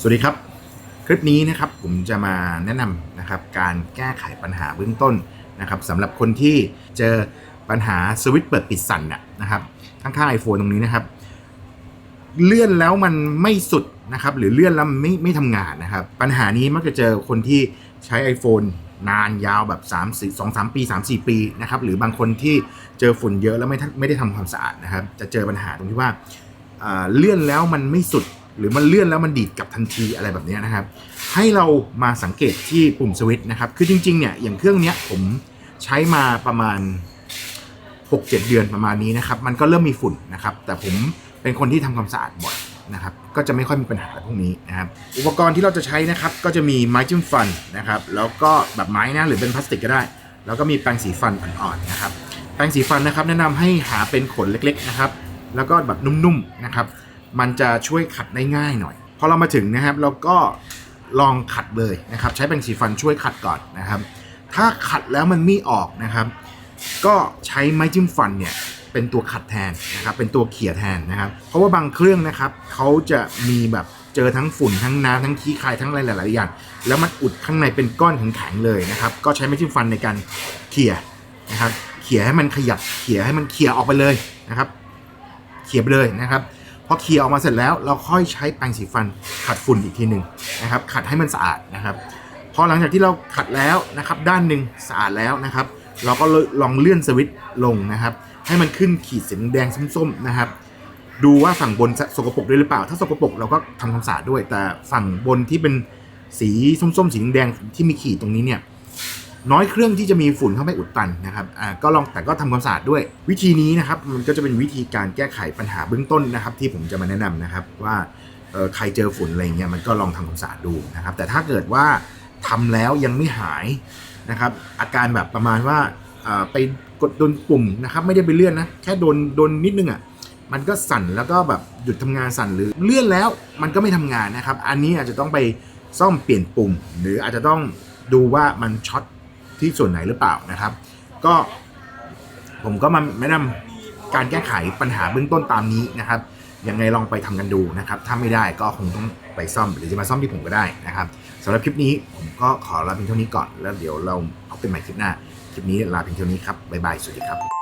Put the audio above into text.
สวัสดีครับ คลิปนี้นะครับผมจะมาแนะนำนะครับการแก้ไขปัญหาเบื้องต้นนะครับสำหรับคนที่เจอปัญหาสวิตช์เปิดปิดสั่นน่ะนะครับข้างๆไอโฟนตรงนี้นะครับ เลื่อนแล้วมันไม่สุดนะครับ หรือเลื่อนแล้วไม่ไม่ทำงานนะครับ ปัญหานี้มักจะเจอคนที่ใช้ iPhone นานยาวแบบ3 4 2 3 ปี 3 4 ปีนะครับหรือบางคนที่เจอฝุ่นเยอะแล้วไม่ทันไม่ได้ทำความสะอาดนะครับ จะเจอปัญหาตรงที่ว่าเลื่อนแล้วมันไม่สุด หรือมันเลื่อนแล้วมันดีดกลับทันทีอะไรแบบนี้นะครับ ให้เรามาสังเกตที่ปุ่มสวิตช์นะครับ คือจริงๆเนี่ยอย่างเครื่องเนี้ยผมใช้มาประมาณ 6-7 เดือนประมาณนี้นะครับ มันก็เริ่มมีฝุ่นนะครับ แต่ผมเป็นคนที่ทำความสะอาดบ่อยนะครับ ก็จะไม่ค่อยมีปัญหาพวกนี้นะครับ อุปกรณ์ที่เราจะใช้นะครับ ก็จะมีไม้จิ้มฟันนะครับ แล้วก็แบบไม้นะหรือเป็นพลาสติกก็ได้ แล้วก็มีแปรงสีฟันอ่อนๆนะครับ แปรงสีฟันนะครับ แนะนำให้หาเป็นขนเล็กๆนะครับ แล้วก็แบบนุ่มๆนะครับ มันจะช่วยขัดได้ง่ายหน่อยพอเรามาถึงนะครับเราก็ลองขัดเลยนะครับ ใช้แปรงสีฟันช่วยขัดก่อนนะครับ ถ้าขัดแล้วมันไม่ออกนะครับ ก็ใช้ไม้จิ้มฟันเนี่ยเป็นตัวขัดแทนนะครับ เป็นตัวเขี่ยแทนนะครับ เพราะว่าบางเครื่องนะครับเขาจะมีแบบเจอทั้งฝุ่นทั้งน้ำทั้งขี้คายทั้งอะไรหลายๆอย่างแล้วมันอุดข้างในเป็นก้อนแข็งๆเลยนะครับ ก็ใช้ไม้จิ้มฟันในการเขี่ยนะครับ เขี่ยให้มันขยับเขี่ยให้มันเขี่ยออกไปเลยนะครับ เขี่ยไปเลยนะครับ พอเขี่ยออกมาเสร็จแล้วเราค่อยใช้แปรงสีฟันขัดฝุ่นอีกทีหนึ่งนะครับขัดให้มันสะอาดนะครับพอหลังจากที่เราขัดแล้วนะครับด้านหนึ่งสะอาดแล้วนะครับ เราก็ลองเลื่อนสวิตช์ลงนะครับ ให้มันขึ้นขีดสีแดงส้มๆนะครับดูว่าฝั่งบนสกปรกด้วยหรือเปล่า ถ้าสกปรกเราก็ทำความสะอาดด้วย แต่ฝั่งบนที่เป็นสีส้มๆสีแดงที่มีขีดตรงนี้เนี่ย น้อยเครื่องที่จะมีฝุ่นเข้าไปอุดตันนะครับอ่าก็ลองแต่ก็ทำความสะอาดด้วย วิธีนี้นะครับมันก็จะเป็นวิธีการแก้ไขปัญหาเบื้องต้นนะครับ ที่ผมจะมาแนะนำนะครับว่าเออใครเจอฝุ่นอะไรเงี้ยมันก็ลองทำความสะอาดดูนะครับ แต่ถ้าเกิดว่าทำแล้วยังไม่หายนะครับ อาการแบบประมาณว่าอ่าไปกดโดนปุ่มนะครับ ไม่ได้ไปเลื่อนนะ แค่โดนโดนนิดนึงอะมันก็สั่นแล้วก็แบบหยุดทำงานสั่นหรือเลื่อนแล้วมันก็ไม่ทำงานนะครับ อันนี้อาจจะต้องไปซ่อมเปลี่ยนปุ่ม หรืออาจจะต้องดูว่ามันช็อต ที่ส่วนไหนหรือเปล่านะครับ ก็ผมก็มาแนะนำการแก้ไขปัญหาเบื้องต้นตามนี้นะครับยังไงลองไปทำกันดูนะครับถ้าไม่ได้ก็คงต้องไปซ่อมหรือจะมาซ่อมที่ผมก็ได้นะครับสำหรับคลิปนี้ผมก็ขอลาเพียงเท่านี้ก่อนแล้วเดี๋ยวเราพบกันใหม่คลิปหน้าคลิปนี้ลาเพียงเท่านี้ครับบ๊ายบายสวัสดีครับ